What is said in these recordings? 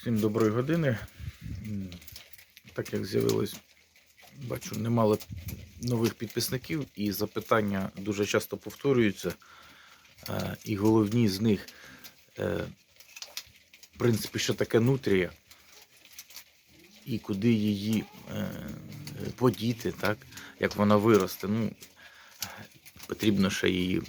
Всім доброї години. Так як з'явилось, бачу, немало нових підписників, і запитання дуже часто повторюються. Е, І головні з них, е, в принципі, що таке нутрія, і куди її е, подіти, так? як вона виросте. Ну, потрібно ще її,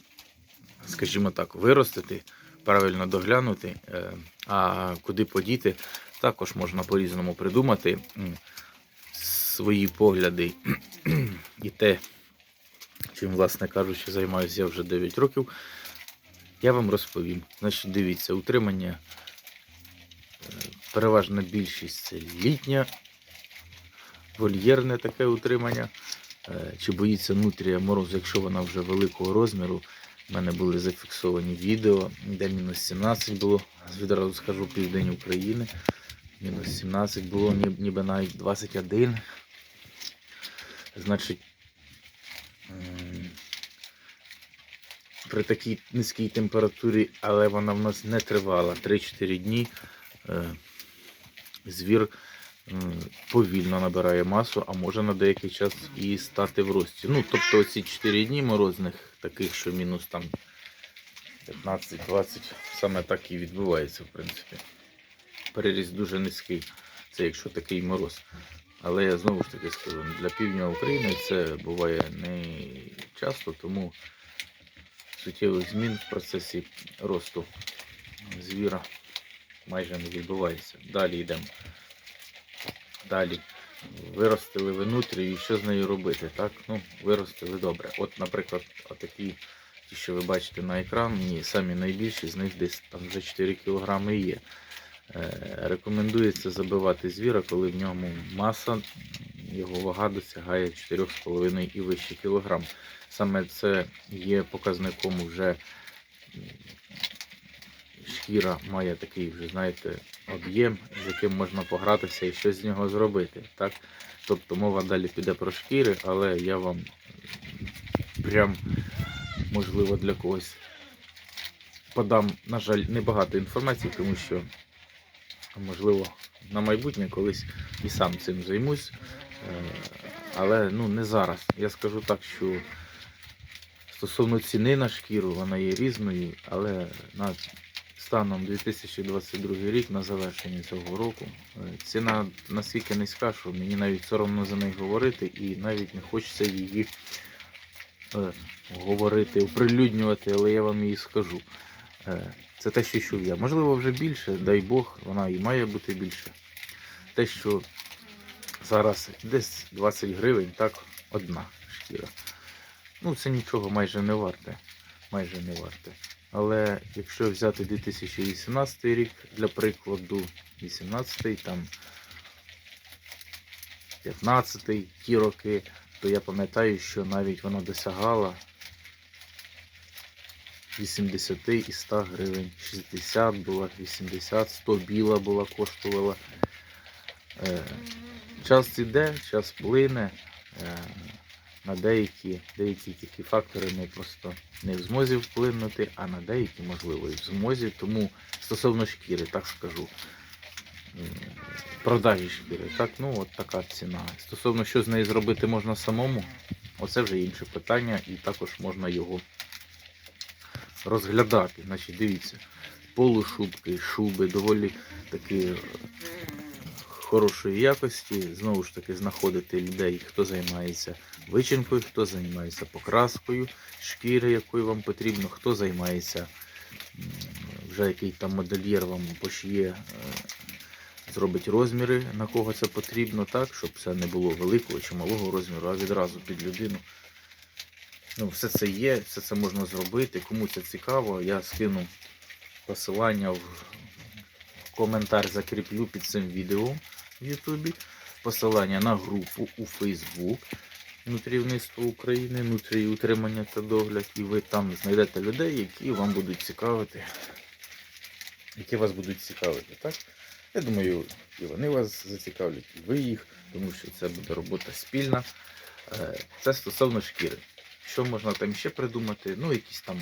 скажімо так, виростити, правильно доглянути, е, а куди подіти, також можна по-різному придумати свої погляди і те, чим, власне кажучи, займаюся я вже 9 років. Я вам розповім. Значить, дивіться, утримання е, переважна більшість це літня, вольєрне таке утримання. Е, Чи боїться нутрія морозу, якщо вона вже великого розміру. У мене були зафіксовані відео, де мінус 17 було, відразу скажу південь України. Мінус 17 було, ніби навіть 21. Значить, при такій низькій температурі, але вона в нас не тривала 3-4 дні. е, Звір повільно набирає масу, а може на деякий час і стати в рості. Ну, тобто ці 4 дні морозних, таких, що мінус там 15-20, саме так і відбувається, в принципі. Переріст дуже низький, це якщо такий мороз. Але я знову ж таки скажу, для півдня України це буває не часто, тому суттєвих змін в процесі росту звіра майже не відбувається. Далі йдемо. Далі виростили ви нутрію, і що з нею робити? Так, ну, виростили добре. От, наприклад, отакі, ті, що ви бачите на екрані, самі найбільші, з них десь там вже 4 кг є. Е, рекомендується забивати звіра, коли в ньому маса, його вага досягає 4,5 і вище кілограм. Саме це є показником вже шкіра має такий вже, знаєте, об'єм, з яким можна погратися і щось з нього зробити. Так? Тобто мова далі піде про шкіри, але я вам прям можливо для когось подам, на жаль, небагато інформації, тому що можливо на майбутнє колись і сам цим займусь. Е, Але ну не зараз. Я скажу так, що стосовно ціни на шкіру, вона є різною, але на станом 2022 рік, на завершення цього року, е, ціна настільки низька, що мені навіть соромно за неї говорити, і навіть не хочеться її е, говорити, оприлюднювати, але я вам її скажу. Е, Це те, що чув я. Можливо, вже більше, дай Бог, вона і має бути більше. Те, що зараз десь 20 гривень, так, одна шкіра. Ну, це нічого майже не варте. Майже не варте. Але якщо взяти 2018 рік, для прикладу, 18 там 15 ті роки, то я пам'ятаю, що навіть вона досягала 80 і 100 гривень. 60 була, 80, 100 біла була, коштувала. Е, час іде, час плине. На деякі, деякі такі фактори ми просто не в змозі вплинути, а на деякі, можливо, і в змозі. Тому стосовно шкіри, так скажу. Продажі шкіри, так, ну от така ціна. Стосовно що з нею зробити можна самому, оце вже інше питання, і також можна його розглядати. Значить, дивіться, полушубки, шуби доволі такі хорошої якості. Знову ж таки, знаходити людей, хто займається вичинкою, хто займається покраскою шкіри, якою вам потрібно, хто займається вже який там модельєр вам пошиє, е, зробить розміри, на кого це потрібно, так, щоб це не було великого чи малого розміру, а відразу під людину. Ну, все це є, все це можна зробити. Кому це цікаво, я скину посилання в коментар закріплю під цим відео в Ютубі. Посилання на групу у Facebook Нутрівництво України, нутрії утримання та догляд. І ви там знайдете людей, які вам будуть цікавити. Які вас будуть цікавити, так? Я думаю, і вони вас зацікавлять, і ви їх, тому що це буде робота спільна. Е, Це стосовно шкіри. Що можна там ще придумати? Ну, якісь там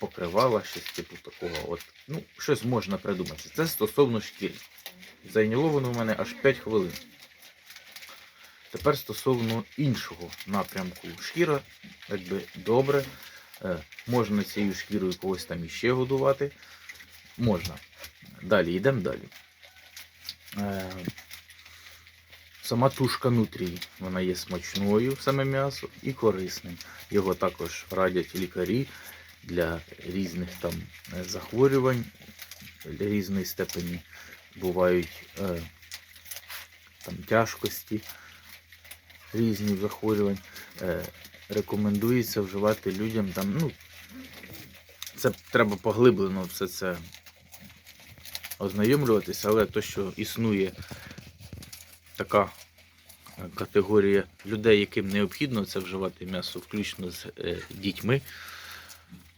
покривала, щось типу такого. От, ну, щось можна придумати. Це стосовно шкіри. Зайняло воно в мене аж 5 хвилин. Тепер стосовно іншого напрямку. Шкіра, якби добре. Е, можна цією шкірою когось там іще годувати. Можна. Далі, йдемо далі. Е, сама тушка нутрії, вона є смачною, саме м'ясо, і корисним. Його також радять лікарі для різних там е, захворювань, для різної степені бувають е, там тяжкості різних захворювань. Е, рекомендується вживати людям там, ну, це треба поглиблено все це ознайомлюватися, але то, що існує така е, категорія людей, яким необхідно це вживати м'ясо, включно з е, дітьми,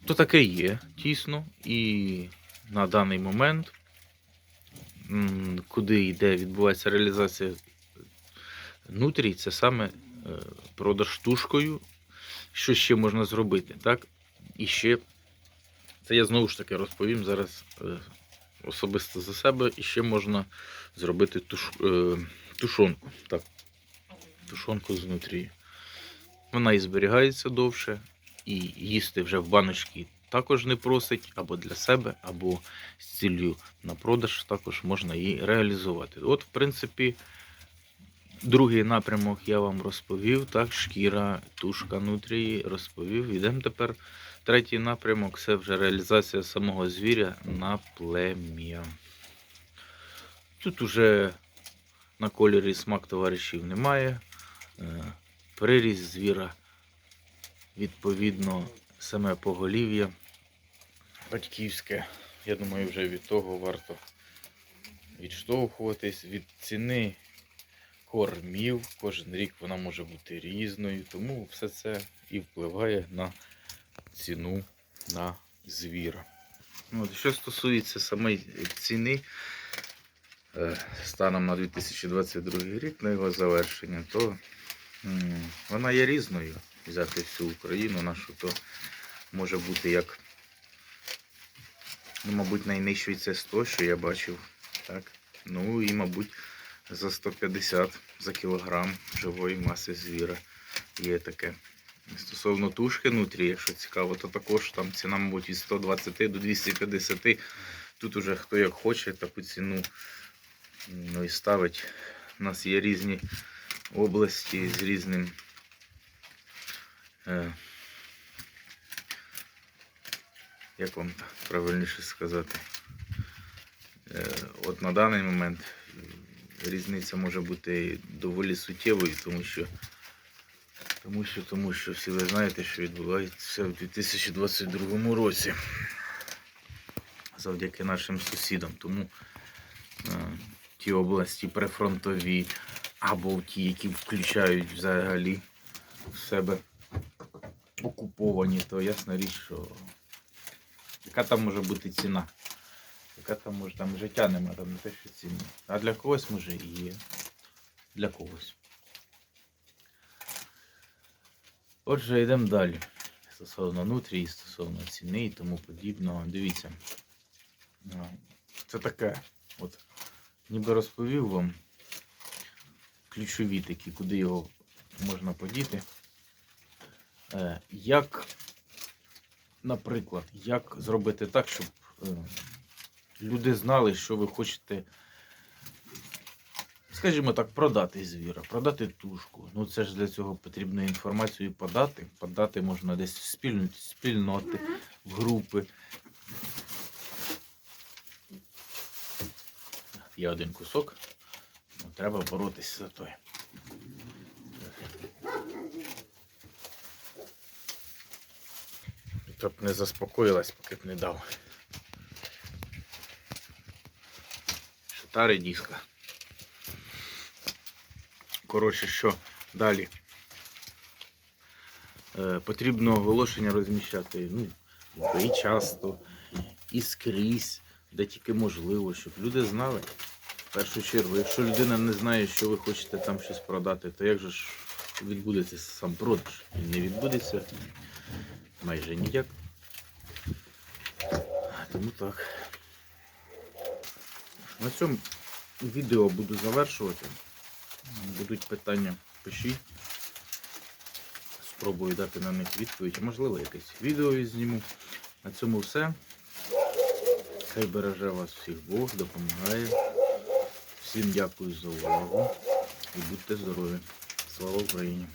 то таке є тісно. І на даний момент, куди йде, відбувається реалізація нутрій, це саме е, продаж тушкою. Що ще можна зробити, так? І ще, це я знову ж таки розповім зараз е, особисто за себе, і ще можна зробити туш, е, тушонку. Так, тушонку з нутрії. Вона і зберігається довше, і їсти вже в баночки також не просить, або для себе, або з ціллю на продаж також можна її реалізувати. От, в принципі, другий напрямок я вам розповів. Так, шкіра, тушка нутрії розповів. Йдемо тепер. Третій напрямок це вже реалізація самого звіря на плем'я. Тут уже на кольорі смак товаришів немає. Е, Приріз звіра, відповідно, саме поголів'я батьківське. Я думаю, вже від того варто відштовхуватись від ціни кормів. Кожен рік вона може бути різною, тому все це і впливає на ціну на звіра. Ну, От, що стосується самої ціни, е, станом на 2022 рік, на його завершення, то вона є різною. Взяти всю Україну нашу, то може бути як, ну, мабуть, найнижчий це 100, що я бачив. Так? Ну і, мабуть, за 150 за кілограм живої маси звіра є таке. Стосовно тушки нутрі, якщо цікаво, то також там ціна, мабуть, від 120 до 250. Тут уже хто як хоче таку ціну ну, і ставить. У нас є різні області з різним. Е, як вам правильніше сказати? Е, от на даний момент різниця може бути доволі суттєвою, тому що тому що, тому що всі ви знаєте, що відбувається в 2022 році завдяки нашим сусідам. Тому е, ті області прифронтові або ті, які включають взагалі в себе окуповані, то ясна річ, що яка там може бути ціна? Яка там може там життя нема, там не те, що ціни. А для когось може і є. Для когось. Отже, йдемо далі. Стосовно нутрії, стосовно ціни і тому подібного. Дивіться. Це таке. От, ніби розповів вам ключові такі, куди його можна подіти. Е, Як, наприклад, як зробити так, щоб е, люди знали, що ви хочете скажімо так, продати звіра, продати тушку. Ну це ж для цього потрібно інформацію подати. Подати можна десь в спіль... спільноти, в групи. Є один кусок. Ну, треба боротися за той. Щоб не заспокоїлась, поки б не дав. Шатари диска. Коротше, що далі? Е, потрібно оголошення розміщати ну, і часто, і скрізь, де тільки можливо, щоб люди знали. В першу чергу, якщо людина не знає, що ви хочете там щось продати, то як же ж відбудеться сам продаж? Він не відбудеться майже ніяк. Тому так. На цьому відео буду завершувати. Будуть питання, пишіть. Спробую дати на них відповідь. Можливо, якесь відео зніму. На цьому все. Хай береже вас всіх Бог, допомагає. Всім дякую за увагу і будьте здорові. Слава Україні!